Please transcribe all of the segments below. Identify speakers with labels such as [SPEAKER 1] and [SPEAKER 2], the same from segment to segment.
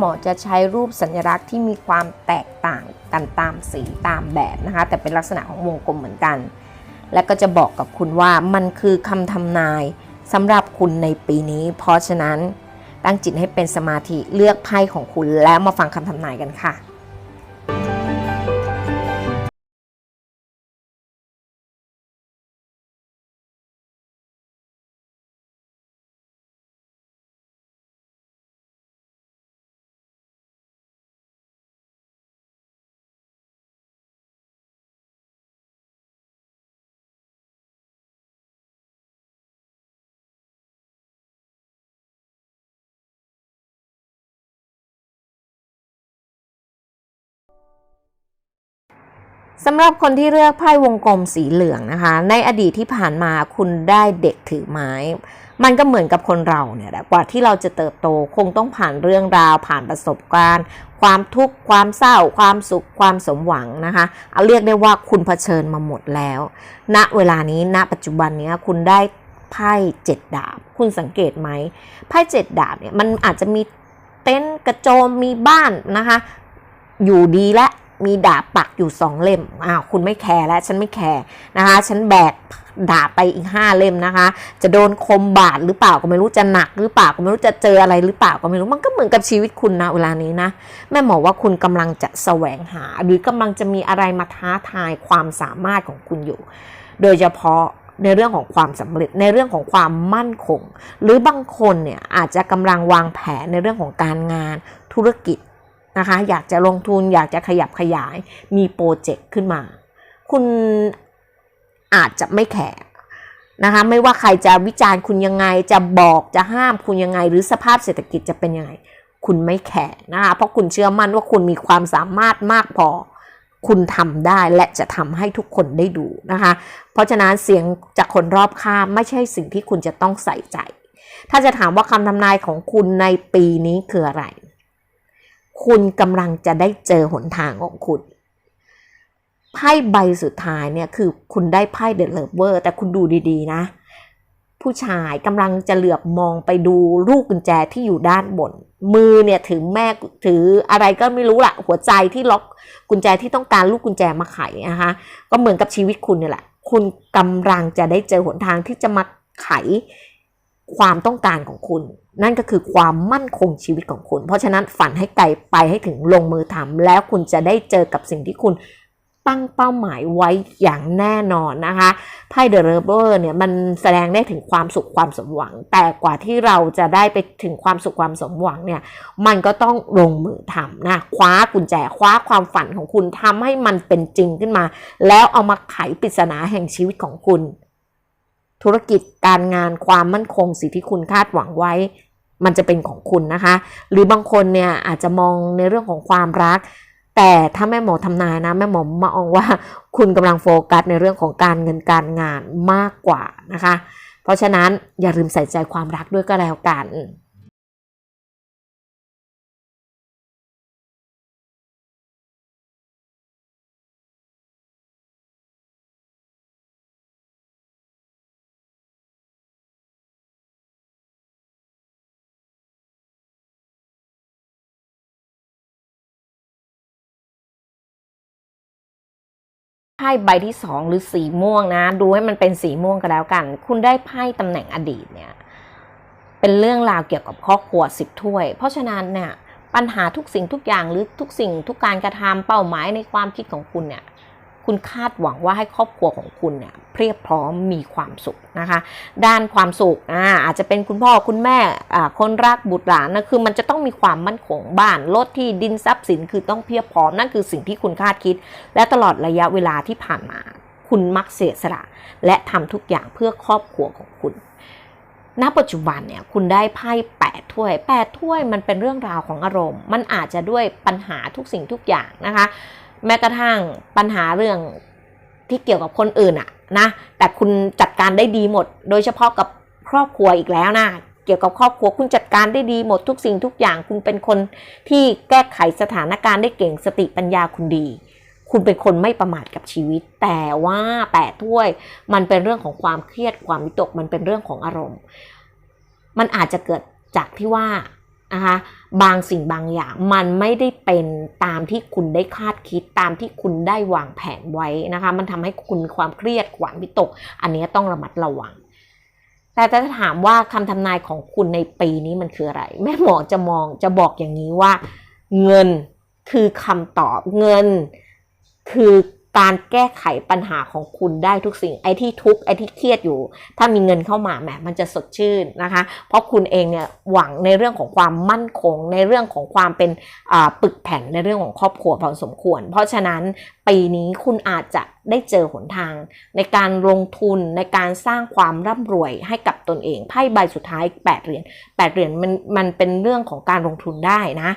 [SPEAKER 1] หมอจะใช้รูปสัญลักษณ์ที่มีความแตกต่างกันตามสีตามแบบนะคะ แต่เป็นลักษณะของวงกลมเหมือนกัน และก็จะบอกกับคุณว่ามันคือคำทำนายสำหรับคุณในปีนี้ เพราะฉะนั้นตั้งจิตให้เป็นสมาธิเลือกไพ่ของคุณแล้วมาฟังคำทำนายกันค่ะ สำหรับคนที่เลือกไพ่วงกลมสีเหลืองนะคะ ในอดีตที่ผ่านมาคุณได้เด็กถือไม้ มันก็เหมือนกับคนเราเนี่ยแหละกว่าที่เราจะเติบโตคงต้องผ่านเรื่องราว ผ่านประสบการณ์ ความทุกข์ความเศร้า ความสุขความสมหวังนะคะเอาเรียกได้ว่าคุณเผชิญมาหมดแล้ว ณเวลานี้ณปัจจุบันนี้คุณได้ไพ่เจ็ดดาบ คุณสังเกตไหมไพ่เจ็ดดาบเนี่ยมันอาจจะมีเต็นท์กระโจมมีบ้านนะคะ อยู่ดีและ มีดาบปักอยู่สองเล่มอ้าวคุณไม่แคร์แล้วฉันไม่แคร์นะคะ ฉันแบกดาบไปอีกห้าเล่มนะคะ จะโดนคมบาดหรือเปล่าก็ไม่รู้จะหนักหรือเปล่าก็ไม่รู้จะเจออะไรหรือเปล่าก็ไม่รู้มันก็เหมือนกับชีวิตคุณนะเวลานี้นะแม่หมอว่าคุณกำลังจะแสวงหา หรือกำลังจะมีอะไรมาท้าทายความสามารถของคุณอยู่ โดยเฉพาะในเรื่องของความสำเร็จในเรื่องของความมั่นคง หรือบางคนเนี่ยอาจจะกำลังวางแผนในเรื่องของการงานธุรกิจ นะคะ อยากจะลงทุนอยากจะขยับขยายมีโปรเจกต์ขึ้นมา คุณอาจจะไม่แคร์นะคะไม่ว่าใครจะวิจารณ์คุณยังไงจะบอกจะห้ามคุณยังไง หรือสภาพเศรษฐกิจจะเป็นยังไง คุณไม่แคร์นะคะเพราะคุณเชื่อมั่นว่าคุณมีความสามารถมากพอ คุณทำได้และจะทำให้ทุกคนได้ดูนะคะ เพราะฉะนั้นเสียงจากคนรอบข้างไม่ใช่สิ่งที่คุณจะต้องใส่ใจ ถ้าจะถามว่าคำทำนายของคุณในปีนี้คืออะไร คุณกำลังจะได้เจอหนทางของคุณไพ่ใบสุดท้ายเนี่ยคือคุณได้ไพ่เดอะเลเวอร์แต่คุณดูดีๆ นะ ผู้ชายกำลังจะเหลือบมองไปดูลูกกุญแจที่อยู่ด้านบน มือเนี่ยถือแม่ถืออะไรก็ไม่รู้ละหัวใจที่ล็อกกุญแจที่ต้องการลูกกุญแจมาไขนะคะก็เหมือนกับชีวิตคุณเนี่ยแหละ คุณกำลังจะได้เจอหนทางที่จะมาไข ความต้องการของคุณ นั่นก็คือความมั่นคงชีวิตของคุณ เพราะฉะนั้นฝันให้ไกลไปให้ถึงลงมือทำแล้วคุณจะได้เจอกับสิ่งที่คุณตั้งเป้าหมายไว้อย่างแน่นอนนะคะไพ่เดอะเรเบอร์เนี่ยมันแสดงได้ถึงความสุขความสมหวัง แต่กว่าที่เราจะได้ไปถึงความสุขความสมหวังเนี่ยมันก็ต้องลงมือทำนะคว้ากุญแจคว้าความฝันของคุณทำให้มันเป็นจริงขึ้นมา แล้วเอามาไขปริศนาแห่งชีวิตของคุณ ธุรกิจการงานความมั่นคงสิ่งที่คุณคาดหวังไว้ มันจะเป็นของคุณนะคะ หรือบางคนเนี่ยอาจจะมองในเรื่องของความรัก แต่ถ้าแม่หมอทำนายนะแม่หมอมองว่าคุณกำลังโฟกัสในเรื่องของการเงินการงานมากกว่านะคะ เพราะฉะนั้นอย่าลืมใส่ใจความรักด้วยก็แล้วกัน ไพ่ใบที่สองหรือสีม่วงนะ ดูให้มันเป็นสีม่วงก็แล้วกัน คุณได้ไพ่ตำแหน่งอดีตเนี่ยเป็นเรื่องราวเกี่ยวกับครอบครัวสิบถ้วย เพราะฉะนั้นเนี่ยปัญหาทุกสิ่งทุกอย่างหรือทุกสิ่งทุกการกระทำเป้าหมายในความคิดของคุณเนี่ย คุณคาดหวังว่าให้ครอบครัวของคุณเนี่ยเพียบพร้อมมีความสุขนะคะ ด้านความสุขอ่าอาจจะเป็นคุณพ่อคุณแม่อ่าคนรักบุตรหลานนะคือมันจะต้องมีความมั่นคงบ้านรถที่ดินทรัพย์สินคือต้องเพียบพร้อมนั่นคือสิ่งที่คุณคาดคิด และตลอดระยะเวลาที่ผ่านมา คุณมักเสียสละและทำทุกอย่างเพื่อครอบครัวของคุณณปัจจุบันเนี่ยคุณได้ไพ่แปดถ้วยแปดถ้วยมันเป็นเรื่องราวของอารมณ์ มันอาจจะด้วยปัญหาทุกสิ่งทุกอย่างนะคะ แม้กระทั่งปัญหาเรื่องที่เกี่ยวกับคนอื่นอะนะ แต่คุณจัดการได้ดีหมด โดยเฉพาะกับครอบครัวอีกแล้วนะ เกี่ยวกับครอบครัวคุณจัดการได้ดีหมดทุกสิ่งทุกอย่าง คุณเป็นคนที่แก้ไขสถานการณ์ได้เก่งสติปัญญาคุณดี คุณเป็นคนไม่ประมาทกับชีวิต แต่ว่าแปดถ้วย มันเป็นเรื่องของความเครียดความวิตก มันเป็นเรื่องของอารมณ์ มันอาจจะเกิดจากที่ว่า นะคะบางสิ่งบางอย่างมันไม่ได้เป็นตามที่คุณได้คาดคิดตามที่คุณได้วางแผนไว้นะคะมันทำให้คุณมีความเครียดขวานวิตก อันนี้ต้องระมัดระวัง แต่ถ้าถามว่าคำทำนายของคุณในปีนี้มันคืออะไร แม่หมอจะมองจะบอกอย่างนี้ว่า เงินคือคำตอบเงินคือ การแก้ไขปัญหาของคุณได้ทุกสิ่งไอ้ที่ทุกข์ไอ้ที่เครียดอยู่ ถ้ามีเงินเข้ามาแหมมันจะสดชื่นนะคะ เพราะคุณเองเนี่ยหวังในเรื่องของความมั่นคง ในเรื่องของความเป็นอ่าปึกแผ่นในเรื่องของครอบครัวพอสมควร เพราะฉะนั้นปีนี้คุณอาจจะได้เจอหนทาง ในการลงทุนในการสร้างความร่ำรวยให้กับตนเองไพ่ใบสุดท้าย 8 เหรียญ8เหรียญมันมันเป็นเรื่องของการลงทุนได้นะ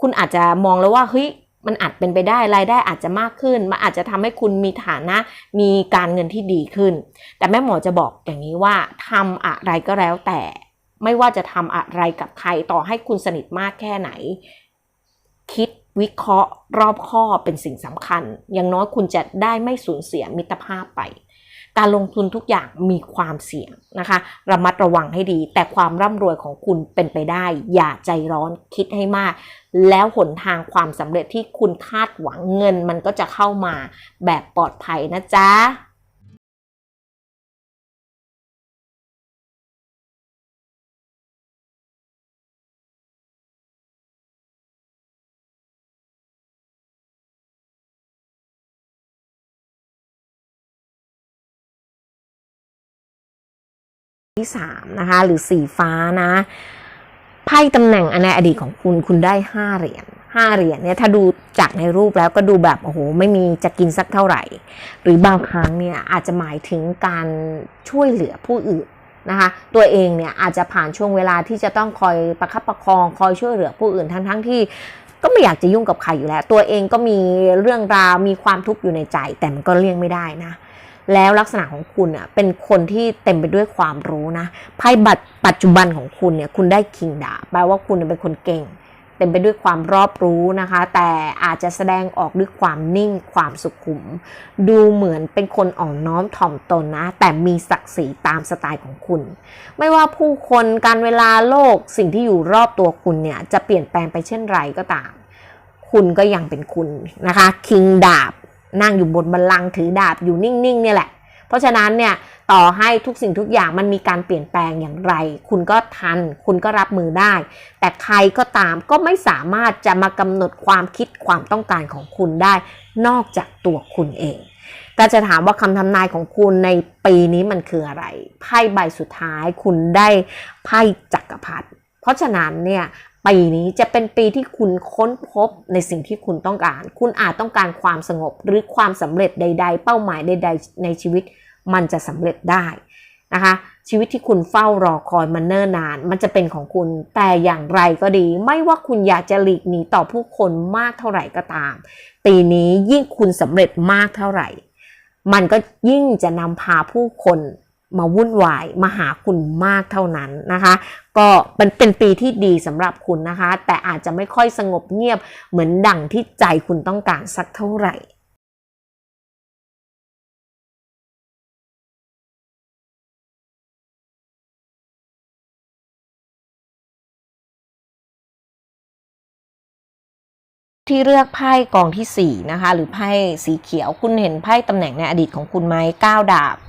[SPEAKER 1] คุณอาจจะมองแล้วว่าเฮ้ย มันอาจเป็นไปได้รายได้อาจจะมากขึ้น มันอาจจะทำให้คุณมีฐานะ มีการเงินที่ดีขึ้น แต่แม่หมอจะบอกอย่างนี้ว่าทำอะไรก็แล้วแต่ไม่ว่าจะทำอะไรกับใครต่อให้คุณสนิทมากแค่ไหน คิดวิเคราะห์รอบข้อบเป็นสิ่งสำคัญ อย่างน้อยคุณจะได้ไม่สูญเสียมิตรภาพไป การลงทุนทุกอย่างมีความเสี่ยงนะคะ ระมัดระวังให้ดี แต่ความร่ำรวยของคุณเป็นไปได้ อย่าใจร้อนคิดให้มาก แล้วหนทางความสำเร็จที่คุณคาดหวังเงินมันก็จะเข้ามาแบบปลอดภัยนะจ๊ะ ที่สามนะคะหรือสีฟ้านะไพ่ตำแหน่งในอดีตของคุณคุณได้ห้าเหรียญห้าเหรียญเนี่ยถ้าดูจากในรูปแล้วก็ดูแบบโอ้โหไม่มีจะกินสักเท่าไหร่ หรือบางครั้งเนี่ยอาจจะหมายถึงการช่วยเหลือผู้อื่นนะคะตัวเองเนี่ยอาจจะผ่านช่วงเวลาที่จะต้องคอยประคับประคองคอยช่วยเหลือผู้อื่นทั้งทั้งที่ก็ไม่อยากจะยุ่งกับใครอยู่แล้ว ตัวเองก็มีเรื่องราวมีความทุกข์อยู่ในใจ แต่มันก็เลี่ยงไม่ได้นะ แล้วลักษณะของคุณอะเป็นคนที่เต็มไปด้วยความรู้นะไพ่บัตรปัจจุบันของคุณเนี่ยคุณได้คิงดาบแปลว่าคุณเป็นคนเก่ง เต็มไปด้วยความรอบรู้นะคะ แต่อาจจะแสดงออกด้วยความนิ่งความสุขุม ดูเหมือนเป็นคนอ่อนน้อมถ่อมตนนะ แต่มีศักดิ์ศรีตามสไตล์ของคุณ ไม่ว่าผู้คนการเวลาโลกสิ่งที่อยู่รอบตัวคุณเนี่ยจะเปลี่ยนแปลงไปเช่นไรก็ตาม คุณก็ยังเป็นคุณนะคะคิงดาบ นั่งอยู่บนบัลลังก์ถือดาบอยู่นิ่งๆเนี่ยแหละ เพราะฉะนั้นเนี่ยต่อให้ทุกสิ่งทุกอย่างมันมีการเปลี่ยนแปลงอย่างไร คุณก็ทัน คุณก็รับมือได้ แต่ใครก็ตามก็ไม่สามารถจะมากำหนดความคิดความต้องการของคุณได้ นอกจากตัวคุณเองก็จะถามว่าคำทำนายของคุณในปีนี้มันคืออะไร ไพ่ใบสุดท้ายคุณได้ไพ่จักรพรรดิเพราะฉะนั้นเนี่ย ปีนี้จะเป็นปีที่คุณค้นพบในสิ่งที่คุณต้องการ คุณอาจต้องการความสงบหรือความสำเร็จใด ๆ เป้าหมายใด ๆ ในชีวิตมันจะสำเร็จได้นะคะชีวิตที่คุณเฝ้ารอคอยมันเนิ่นนาน มันจะเป็นของคุณ แต่อย่างไรก็ดี ไม่ว่าคุณอยากจะหลีกหนีต่อผู้คนมากเท่าไหร่ก็ตาม ปีนี้ยิ่งคุณสำเร็จมากเท่าไหร่ มันก็ยิ่งจะนำพาผู้คนมาวุ่นวายมาหาคุณมากเท่านั้นนะคะ ก็มันเป็นปีที่ดีสำหรับคุณนะคะ แต่อาจจะไม่ค่อยสงบเงียบเหมือนดั่งที่ใจคุณต้องการสักเท่าไหร่ที่เลือกไพ่กองที่ 4 นะคะ หรือไพ่สีเขียวคุณเห็นไพ่ตำแหน่งในอดีตของคุณไหม9ดาบ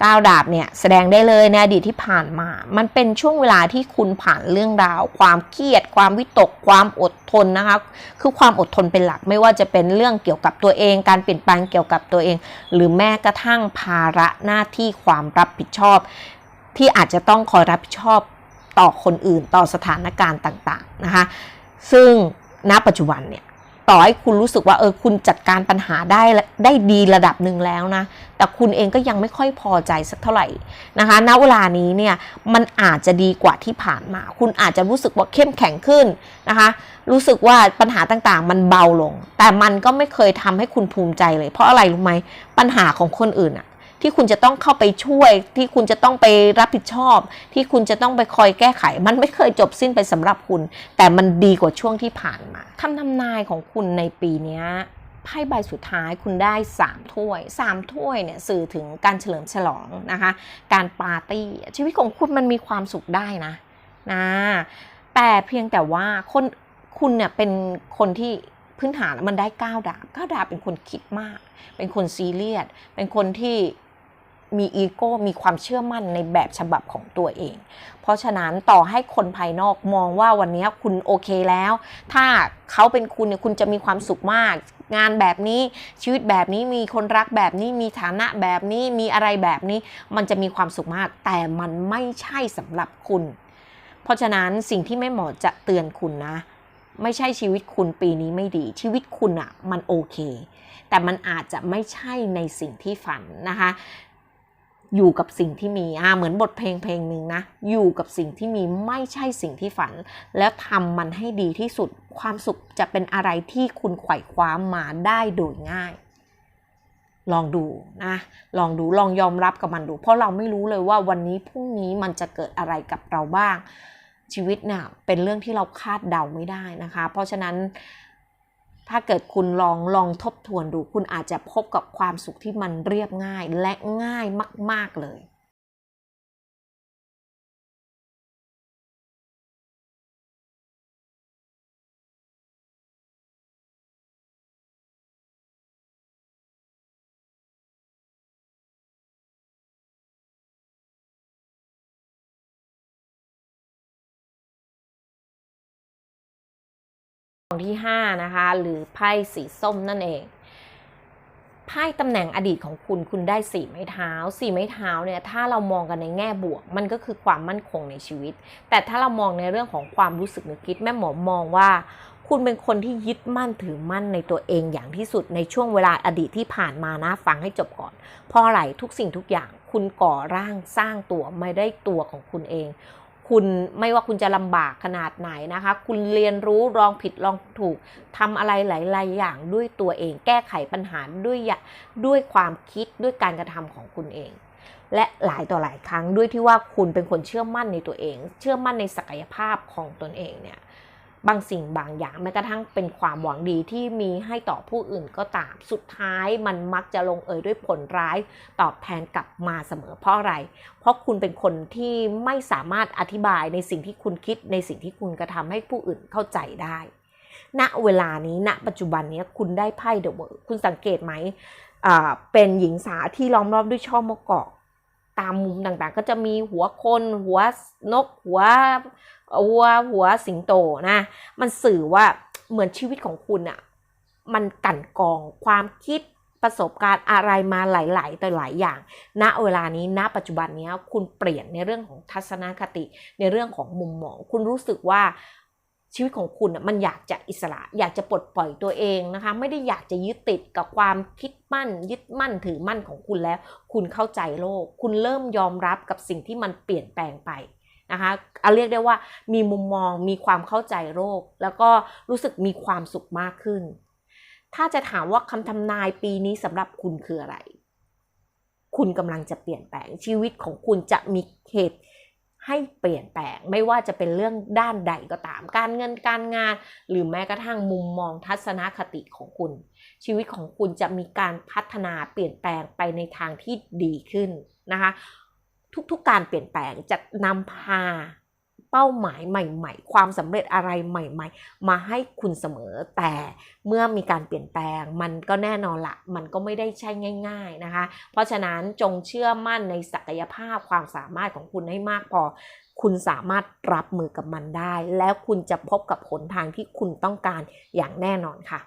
[SPEAKER 1] 9ดาบเนี่ยแสดงได้เลยในอดีตที่ผ่านมา มันเป็นช่วงเวลาที่คุณผ่านเรื่องราว ความเครียด ความวิตก ความอดทนนะคะ คือความอดทนเป็นหลัก ไม่ว่าจะเป็นเรื่องเกี่ยวกับตัวเอง การเปลี่ยนแปลงเกี่ยวกับตัวเอง หรือแม้กระทั่งภาระหน้าที่ความรับผิดชอบ ที่อาจจะต้องคอยรับผิดชอบต่อคนอื่น ต่อสถานการณ์ต่างๆนะคะ ซึ่งณปัจจุบันเนี่ย ต่อให้คุณรู้สึกว่าเออคุณจัดการปัญหาได้ได้ดีระดับหนึ่งแล้วนะ แต่คุณเองก็ยังไม่ค่อยพอใจสักเท่าไหร่นะคะณเวลานี้เนี่ยมันอาจจะดีกว่าที่ผ่านมา คุณอาจจะรู้สึกว่าเข้มแข็งขึ้นนะคะ รู้สึกว่าปัญหาต่างๆ มันเบาลง แต่มันก็ไม่เคยทำให้คุณภูมิใจเลย เพราะอะไรรู้ไหมปัญหาของคนอื่นอะ ที่คุณจะต้องเข้าไปช่วย ที่คุณจะต้องไปรับผิดชอบ ที่คุณจะต้องไปคอยแก้ไข มันไม่เคยจบสิ้นไปสำหรับคุณ แต่มันดีกว่าช่วงที่ผ่านมาคำทำนายของคุณในปีนี้ไพ่ใบสุดท้ายคุณได้ 3 ถ้วย 3 ถ้วยเนี่ยสื่อถึงการเฉลิมฉลองนะคะ การปาร์ตี้ชีวิตของคุณมันมีความสุขได้นะนะแต่เพียงแต่ว่าคนคุณเนี่ยเป็นคนที่พื้นฐานมันได้เก้าดาบเก้าดาบเป็นคนคิดมาก เป็นคนซีเรียส เป็นคนที่ มีอีโก้มีความเชื่อมั่นในแบบฉบับของตัวเอง เพราะฉะนั้นต่อให้คนภายนอกมองว่าวันนี้คุณโอเคแล้ว ถ้าเขาเป็นคุณเนี่ยคุณจะมีความสุขมาก งานแบบนี้ชีวิตแบบนี้มีคนรักแบบนี้มีฐานะแบบนี้มีอะไรแบบนี้ มันจะมีความสุขมาก แต่มันไม่ใช่สำหรับคุณ เพราะฉะนั้นสิ่งที่แม่เหมอจะเตือนคุณนะไม่ใช่ชีวิตคุณปีนี้ไม่ดี ชีวิตคุณอะมันโอเค แต่มันอาจจะไม่ใช่ในสิ่งที่ฝันนะคะ อยู่กับสิ่งที่มีอ่าเหมือนบทเพลงเพลงหนึ่งนะ อยู่กับสิ่งที่มีไม่ใช่สิ่งที่ฝัน แล้วทำมันให้ดีที่สุด ความสุขจะเป็นอะไรที่คุณไขว่คว้ามาได้โดยง่าย ลองดูนะ ลองดูลองยอมรับกับมันดู เพราะเราไม่รู้เลยว่าวันนี้พรุ่งนี้มันจะเกิดอะไรกับเราบ้าง ชีวิตเนี่ยเป็นเรื่องที่เราคาดเดาไม่ได้นะคะ เพราะฉะนั้น ถ้าเกิดคุณลองลองทบทวนดู คุณอาจจะพบกับความสุขที่มันเรียบง่ายและง่ายมาก ๆเลย องที่ 5 นะคะ หรือไพ่สีส้มนั่นเองไพ่ตำแหน่งอดีตของคุณคุณได้สี่ไม้เท้าสี่ไม้เท้าเนี่ยถ้าเรามองกันในแง่บวก มันก็คือความมั่นคงในชีวิต แต่ถ้าเรามองในเรื่องของความรู้สึกนึกคิดแม่หมอมองว่า คุณเป็นคนที่ยึดมั่นถือมั่นในตัวเองอย่างที่สุดในช่วงเวลาอดีตที่ผ่านมานะฟังให้จบก่อนเพราะอะไรทุกสิ่งทุกอย่างคุณก่อร่างสร้างตัวไม่ได้ตัวของคุณเอง คุณไม่ว่าคุณจะลำบากขนาดไหนนะคะ คุณเรียนรู้ลองผิดลองถูกทำอะไรหลาย ๆ อย่างด้วยตัวเอง แก้ไขปัญหาด้วยด้วยความคิดด้วยการกระทำของคุณเอง และหลายต่อหลายครั้งด้วยที่ว่าคุณเป็นคนเชื่อมั่นในตัวเอง เชื่อมั่นในศักยภาพของตนเองเนี่ย บางสิ่งบางอย่างแม้กระทั่งเป็นความหวังดีที่มีให้ต่อผู้อื่นก็ตาม สุดท้ายมันมักจะลงเอยด้วยผลร้ายตอบแทนกลับมาเสมอเพราะอะไร เพราะคุณเป็นคนที่ไม่สามารถอธิบายในสิ่งที่คุณคิดในสิ่งที่คุณกระทำให้ผู้อื่นเข้าใจได้ ณเวลานี้ณปัจจุบันนี้คุณได้ไพ่เดอะเวิร์คุณสังเกตไหมอ่าเป็นหญิงสาวที่ล้อมรอบด้วยช่อมะกอกตามมุมต่างๆ ก็จะมีหัวคน หัวนกหัว วัวหัวสิงโตนะ มันสื่อว่าเหมือนชีวิตของคุณอะมันกั่นกองความคิดประสบการณ์อะไรมาหลาย ๆ ต่หลายอย่าง ณ เวลานี้ ณ ปัจจุบันนี้คุณเปลี่ยนในเรื่องของทัศนคติ ในเรื่องของมุมมอง คุณรู้สึกว่าชีวิตของคุณน่ะมันอยากจะอิสระ อยากจะปลดปล่อยตัวเองนะคะ ไม่ได้อยากจะยึดติดกับความคิดมั่น ยึดมั่นถือมั่นของคุณแล้ว คุณเข้าใจโลก คุณเริ่มยอมรับกับสิ่งที่มันเปลี่ยนแปลงไป นะคะเอาเรียกได้ว่ามีมุมมองมีความเข้าใจโลกแล้วก็รู้สึกมีความสุขมากขึ้น ถ้าจะถามว่าคำทำนายปีนี้สำหรับคุณคืออะไร คุณกำลังจะเปลี่ยนแปลงชีวิตของคุณจะมีเหตุให้เปลี่ยนแปลงไม่ว่าจะเป็นเรื่องด้านใดก็ตาม การเงินการงาน หรือแม้กระทั่งมุมมองทัศนคติของคุณ ชีวิตของคุณจะมีการพัฒนาเปลี่ยนแปลงไปในทางที่ดีขึ้นนะคะ ทุกๆ การเปลี่ยนแปลงจะนำพาเป้าหมายใหม่ ๆ ความสำเร็จอะไรใหม่ ๆ มาให้คุณเสมอ แต่เมื่อมีการเปลี่ยนแปลง มันก็แน่นอนละ มันก็ไม่ได้ใช่ง่าย ๆนะคะ เพราะฉะนั้นจงเชื่อมั่นในศักยภาพความสามารถของคุณให้มากพอ คุณสามารถรับมือกับมันได้ แล้วคุณจะพบกับหนทางที่คุณต้องการอย่างแน่นอนค่ะ